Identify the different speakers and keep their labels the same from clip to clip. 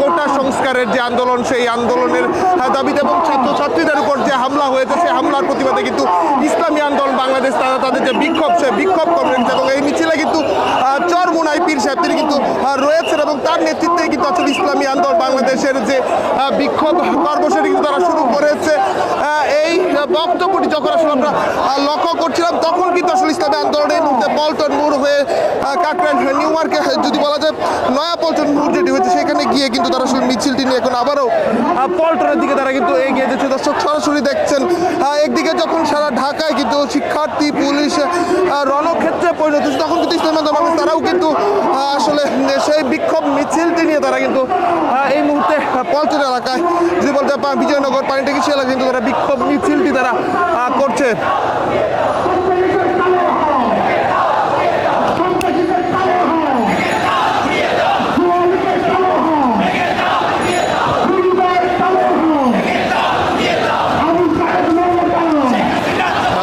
Speaker 1: কোটা সংস্কারের যে আন্দোলন, সেই আন্দোলনের দাবিতে এবং ছাত্রছাত্রীদের উপর যে হামলা হয়েছে, সেই হামলার প্রতিবাদে কিন্তু ইসলামী আন্দোলন বাংলাদেশ, তারা তাদের যে বিক্ষোভ সে বিক্ষোভ করবেন এবং এই মিছিলে কিন্তু পীর সাহেব, তিনি কিন্তু রয়েছেন এবং তার নেতৃত্বে কিন্তু আসলে ইসলামী আন্দোলন বাংলাদেশের যে বিক্ষোভ সেটি কিন্তু তারা শুরু করেছে। এই বক্তব্যটি যখন আসলে আমরা লক্ষ্য করছিলাম, তখন কিন্তু আসলে ইসলামী আন্দোলনের পল্টন মোড় হয়ে কাকরাইল নিউ মার্কেট যদি বলা যায়, নয়া পল্টন মোড় যেটি হয়েছে, সেখানে গিয়ে কিন্তু তারা আসলে মিছিলটি নিয়ে এখন আবারও পল্টনের দিকে তারা কিন্তু এগিয়ে যাচ্ছে। দর্শক, সরাসরি দেখছেন একদিকে যখন সারা ঢাকায় কিন্তু শিক্ষার্থী পুলিশ রণক্ষেত্রে পরিণত হচ্ছে, তখন কিন্তু ইসলামী আন্দোলন তারাও কিন্তু আসলে সেই বিক্ষোভ মিছিলটি নিয়ে তারা কিন্তু এই মুহূর্তে পল্টন এলাকায় যদি বলতে বিজয়নগর পানিটাকি সে এলাকায় কিন্তু তারা বিক্ষোভ মিছিলটি তারা করছে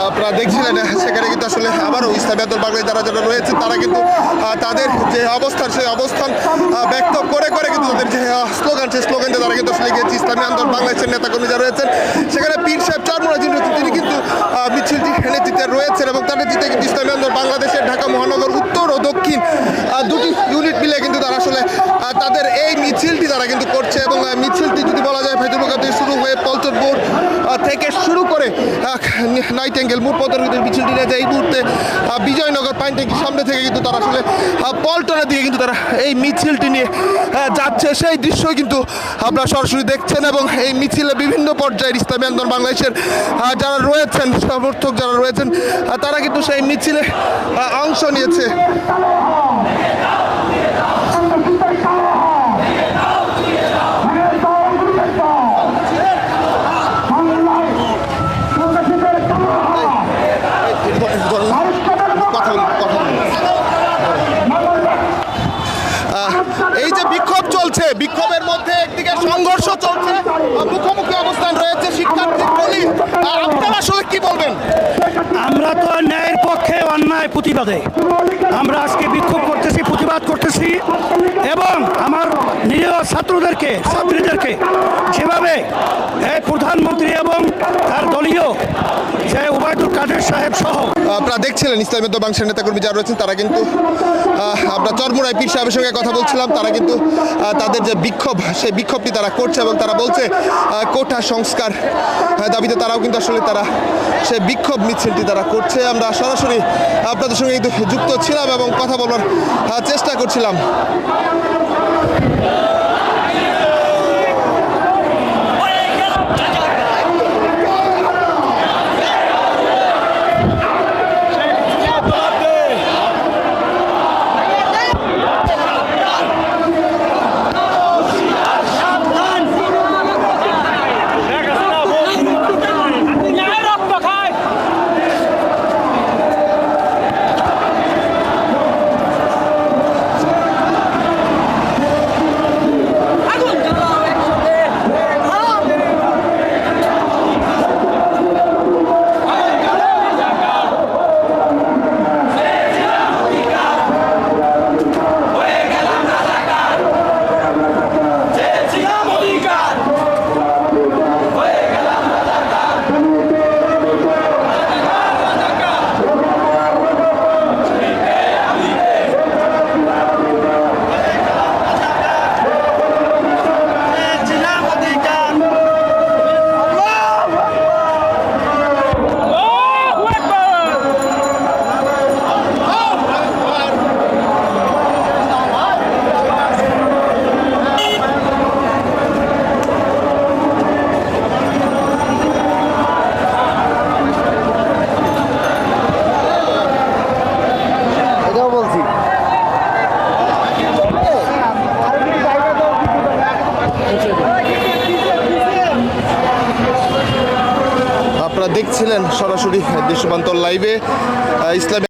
Speaker 1: আপনারা দেখছিলেন সেখানে কিন্তু আসলে ইসলামী আন্দোলন যারা যারা রয়েছে, তারা কিন্তু তাদের যে অবস্থান, সেই অবস্থান ব্যক্ত করে করে কিন্তু তাদের যে স্লোগান, সেই স্লোগান দিয়ে তারা কিন্তু আসলে গিয়েছে ইসলামী আন্দোলন বাংলাদেশের নেতাকর্মী যারা রয়েছেন। সেখানে পীর সাহেব চরমুরা যিনি রয়েছেন, তিনি কিন্তু মিছিলটি নেতৃত্বে রয়েছেন এবং তার নেতৃত্বে কিন্তু ইসলামী আন্দোলন বাংলাদেশের ঢাকা মহানগর উত্তর ও দক্ষিণ দুটি ইউনিট মিলে কিন্তু তারা আসলে তাদের এই মিছিলটি তারা কিন্তু করছে এবং মিছিলটি যদি বলা যায় থেকে শুরু হয়ে বোর্ড থেকে শুরু করে নাইট অ্যাঙ্গেল মোট পথের মিছিলটি নিয়ে যায়। এই মুহূর্তে বিজয়নগর পাইন ট্যাঙ্কির সামনে থেকে কিন্তু তারা আসলে পল্টনের দিকে কিন্তু তারা এই মিছিলটি নিয়ে যাচ্ছে। সেই দৃশ্য কিন্তু আপনারা সরাসরি দেখছেন এবং এই মিছিলে বিভিন্ন পর্যায়ের ইসলামী আন্দোলন বাংলাদেশের যারা রয়েছেন, সমর্থক যারা রয়েছেন তারা কিন্তু সেই মিছিলে অংশ নিয়েছে কথা বলি কথা বলি আহ, এই যে বিক্ষোভ চলছে, বিক্ষোভের মধ্যে একদিকে সংঘর্ষ চলছে মুখোমুখি অবস্থান রয়েছে শিক্ষার্থী, পুলিশ। আপনারা আসলে কি বলবেন?
Speaker 2: আমরা তো ন্যায়ের পক্ষে অন্যায় প্রতিবাদে। আমরা আজকে বিক্ষোভ করতেছি, প্রতিবাদ করতেছি, এবং আমার নিরীহ ছাত্রদেরকে, ছাত্রীদেরকে যেভাবে প্রধানমন্ত্রী এবং তার দলীয়, যে ওবায়দুল কাদের সাহেব সহ
Speaker 1: আপনারা দেখছিলেন ইসলামী বাংলাদেশের নেতাকর্মী যারা রয়েছেন, তারা কিন্তু আমরা চরমুরাই পীর সাহেবের সঙ্গে কথা বলছিলাম, তারা কিন্তু তাদের যে বিক্ষোভ, সেই বিক্ষোভটি তারা করছে এবং তারা বলছে কোটা সংস্কার দাবিতে তারাও কিন্তু আসলে তারা সেই বিক্ষোভ মিছিলটি তারা করছে। আমরা সরাসরি আপনাদের সঙ্গে যুক্ত ছিলাম এবং কথা বলার চেষ্টা করছিলাম। আপনারা দেখছিলেন সরাসরি দৃশ্যমান্তর লাইভে ইসলামী